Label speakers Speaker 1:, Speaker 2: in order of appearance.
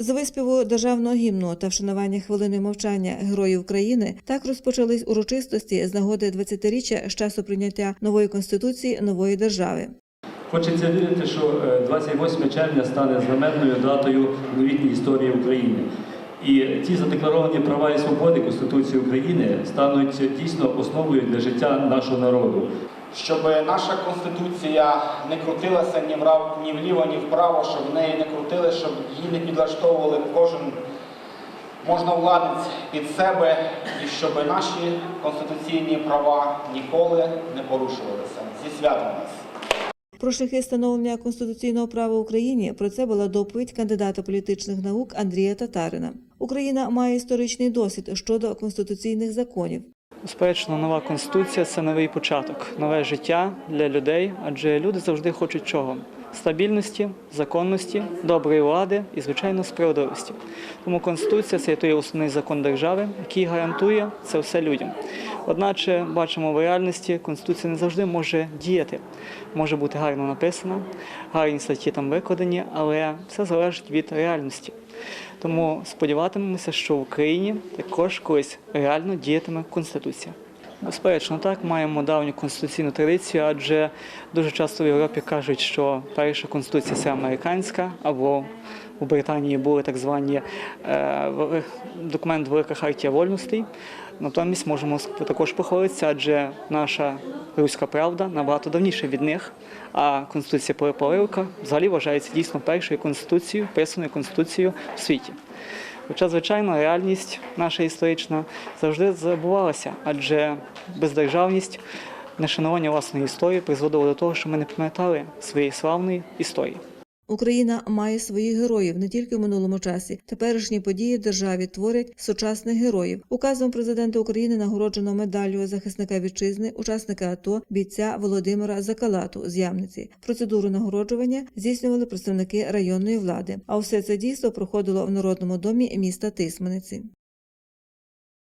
Speaker 1: З виспіву державного гімну та вшанування хвилини мовчання героїв України так розпочались урочистості з нагоди 20-річчя з часу прийняття нової конституції нової держави.
Speaker 2: Хочеться вірити, що е, 28 червня стане знаменною датою в новітній історії України. І ті задекларовані права і свободи Конституції України стануть дійсно основою для життя нашого народу.
Speaker 3: Щоб наша конституція не крутилася ні вправо, ні вліво, ні вправо, щоб в неї не крутили, щоб її не підлаштовували кожен можновладець під себе, і щоб наші конституційні права ніколи не порушувалися. Зі святом нас!
Speaker 1: Про шляхи становлення конституційного права в Україні про це була доповідь кандидата політичних наук Андрія Татарина. Україна має історичний досвід щодо конституційних законів.
Speaker 4: Безперечно, нова конституція це новий початок, нове життя для людей, адже люди завжди хочуть чого? Стабільності, законності, доброї влади і, звичайно, справедливості. Тому конституція це є той основний закон держави, який гарантує це все людям. Одначе бачимо в реальності, конституція не завжди може діяти, може бути гарно написана, гарні статті там викладені, але все залежить від реальності. Тому сподіватимемося, що в Україні також колись реально діятиме конституція. Безперечно, так маємо давню конституційну традицію, адже дуже часто в Європі кажуть, що перша конституція це американська, або у Британії були так звані е, документ Велика Хартія вольностей. Натомість можемо також похвалитися, адже наша руська правда набагато давніше від них. А конституція Пилипа Орлика взагалі вважається дійсно першою конституцією, писаною конституцією в світі. Хоча, звичайно, реальність наша історична завжди забувалася, адже бездержавність, нешанування власної історії призводило до того, що ми не пам'ятали своєї славної історії.
Speaker 1: Україна має своїх героїв не тільки в минулому часі. Теперішні події в державі творять сучасних героїв. Указом президента України нагороджено медаллю захисника вітчизни, учасника АТО, бійця Володимира Закалату з Ямниці. Процедуру нагороджування здійснювали представники районної влади. А все це дійство проходило в народному домі міста Тисмениці.